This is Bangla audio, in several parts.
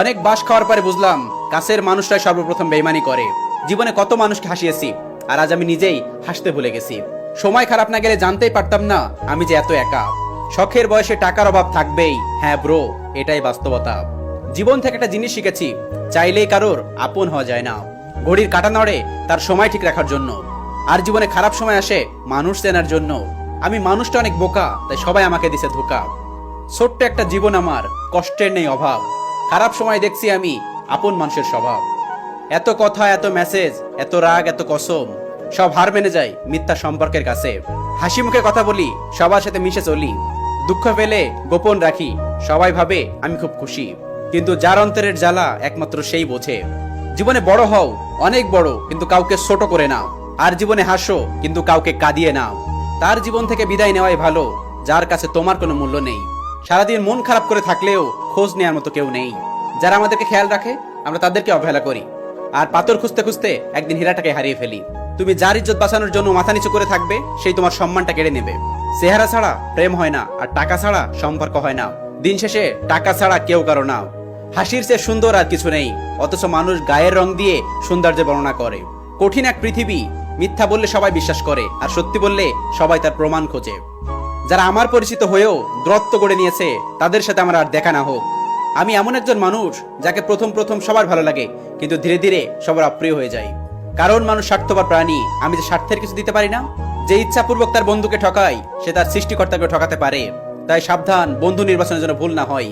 অনেক বাস খাওয়ার পরে বুঝলাম কাছের মানুষরাই সর্বপ্রথম বেইমানি করে। জীবনে কত মানুষকে হাসিয়েছি, আর আজ আমি নিজেই হাসতে ভুলে গেছি। সময় খারাপ না গেলে জানতেই পারতাম না আমি যে এত একা। শখের বয়সে টাকার অভাব থাকবেই হ্যাঁ ব্রো, এটাই বাস্তবতা। জীবন থেকে একটা জিনিস শিখেছি, চাইলেই কারোর আপন হওয়া যায় না। ঘড়ির কাটা নড়ে তার সময় ঠিক রাখার জন্য। আর জীবনে খারাপ সময় আসে মানুষ চেনার জন্য। আমি মানুষটা অনেক বোকা, তাই সবাই আমাকে দিছে ধোকা। ছোট্ট একটা জীবন আমার, কষ্টের নেই অভাব। খারাপ সময় দেখছি আমি, আপন মানুষের স্বভাব। এত কথা, এত মেসেজ এত রাগ, এত কসম, সব হার মেনে যায় মিথ্যা সম্পর্কের কাছে। হাসি মুখে কথা বলি, সবার সাথে মিশে চলি। দুঃখ পেলে গোপন রাখি, সবাই ভাবে আমি খুব খুশি। কিন্তু যার অন্তরের জ্বালা একমাত্র সেই বোঝে। জীবনে বড় হও, অনেক বড়, কিন্তু কাউকে ছোট করে নাও। আর জীবনে হাসো, কিন্তু কাউকে কাঁদিয়ে নাও। তার জীবন থেকে বিদায় নেওয়াই ভালো, যার কাছে তোমার কোনো মূল্য নেই। সারাদিন মন খারাপ করে থাকলেও খোঁজ নেওয়ার মতো কেউ নেই। যারা আমাদেরকে খেয়াল রাখে, আমরা তাদেরকে অবহেলা করি। আর পাথর খুঁজতে খুঁজতে একদিন হীরাটাকে হারিয়ে ফেলি। তুমি যার ইজ্জত বাঁচানোর জন্য মাথা নিচু করে থাকবে, সেই তোমার সম্মানটা কেড়ে নেবে। চেহারা ছাড়া প্রেম হয় না, আর টাকা ছাড়া সম্পর্ক হয় না। দিন শেষে টাকা ছাড়া কেউ কারও না। হাসির চেয়ে সুন্দর আর কিছু নেই, অথচ মানুষ গায়ের রং দিয়ে সৌন্দর্য বর্ণনা করে। কঠিন এক পৃথিবী মিথ্যা বললে সবাই বিশ্বাস করে, আর সত্যি বললে সবাই তার প্রমাণ খোঁজে। যারা আমার পরিচিত হয়েও দূরত্ব গড়ে নিয়েছে, তাদের সাথে আমার আর দেখা না হোক। আমি এমন একজন মানুষ যাকে প্রথম প্রথম সবার ভালো লাগে, কিন্তু ধীরে ধীরে সবার অপ্রিয় হয়ে যায় কারণ মানুষ স্বার্থপর প্রাণী, আমি যে স্বার্থের কিছু দিতে পারি না? যে ইচ্ছাপূর্বক তার বন্ধুকে ঠকায় সে তার সৃষ্টিকর্তাকে ঠকাতে পারে। তাই সাবধান, বন্ধু নির্বাচনের জন্য ভুল না হয়।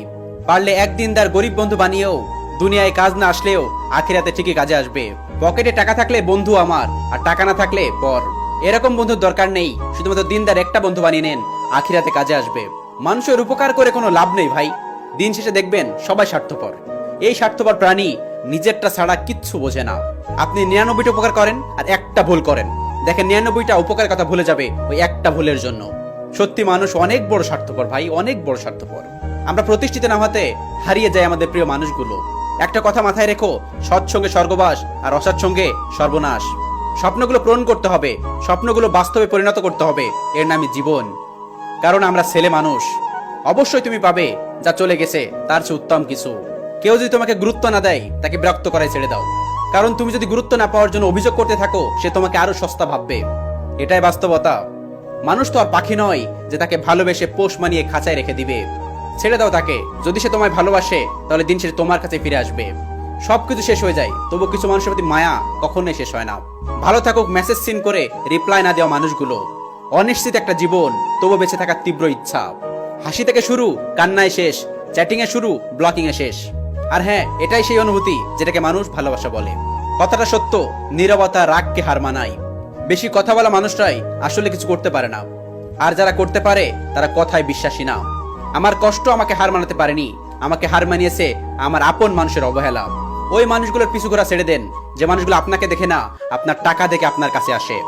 পারলে একদিন তার গরিব বন্ধু বানিয়েও, দুনিয়ায় কাজ না আসলেও আখিরাতে ঠিকই কাজে আসবে। পকেটে টাকা থাকলে বন্ধু আমার, আর টাকা না থাকলে পর। এরকম বন্ধুর দরকার নেই, শুধুমাত্র দিনদার একটা বন্ধু বানিয়ে নেন আখিরাতে কাজে আসবে। মানুষের উপকার করে কোনো লাভ নেই ভাই। দিন শেষে দেখবেন সবাই স্বার্থপর। এই স্বার্থপর প্রাণী নিজেরটা ছাড়া কিচ্ছু বোঝে না। আপনি নিরানব্বইটা উপকার করেন আর একটা ভুল করেন। দেখেন নিরানব্বইটা উপকারের কথা ভুলে যাবে ওই একটা ভুলের জন্য। সত্যি মানুষ অনেক বড় স্বার্থপর ভাই, অনেক বড় স্বার্থপর। আমরা প্রতিষ্ঠিত না হতে হারিয়ে যাই আমাদের প্রিয় মানুষগুলো। একটা কথা মাথায় রেখো সৎসঙ্গে স্বর্গবাস আর অসৎ সঙ্গে সর্বনাশ। স্বপ্নগুলো পূরণ করতে হবে, স্বপ্নগুলো বাস্তবে পরিণত করতে হবে। এর নামই জীবন। কারণ আমরা ছেলে মানুষ। অবশ্যই তুমি পাবে যা চলে গেছে, তার চেয়ে উত্তম কিছু। কেউ যদি তোমাকে গুরুত্ব না দেয়, তাকে বিরক্ত করায় ছেড়ে দাও। কারণ তুমি যদি গুরুত্ব না পাওয়ার জন্য অভিযোগ করতে থাকো, সে তোমাকে আরও সস্তা ভাববে। এটাই বাস্তবতা। মানুষ তো আর পাখি নয় যে তাকে ভালোবেসে পোষ মানিয়ে খাঁচায় রেখে দিবে। ছেড়ে দাও তাকে। যদি সে তোমায় ভালোবাসে, তাহলে দিন শেষে তোমার কাছে ফিরে আসবে। সবকিছু শেষ হয়ে যায় তবু কিছু মানুষের প্রতি মায়া কখনোই শেষ হয় না। ভালো থাকুক, মেসেজ সিন করে রিপ্লাই না দেওয়া মানুষগুলো। অনিশ্চিত একটা জীবন তবু বেঁচে থাকার তীব্র ইচ্ছা। হাসি থেকে শুরু, কান্নায় শেষ, চ্যাটিং এ শুরু, ব্লকিং এ শেষ। আর হ্যাঁ এটাই সেই অনুভূতি যেটাকে মানুষ ভালোবাসা বলে। কথাটা সত্য, নীরবতা রাগকে হার মানায়। বেশি কথা বলা মানুষরাই আসলে কিছু করতে পারে না। আর যারা করতে পারে, তারা কথায় বিশ্বাসী না। আমার কষ্ট আমাকে হার মানাতে পারেনি, আমাকে হার মানিয়েছে আমার আপন মানুষের অবহেলা। ওই মানুষগুলোর পিছু ঘোরা ছেড়ে দেন, যে মানুষগুলো আপনাকে দেখে না, আপনার টাকা দেখে আপনার কাছে আসে।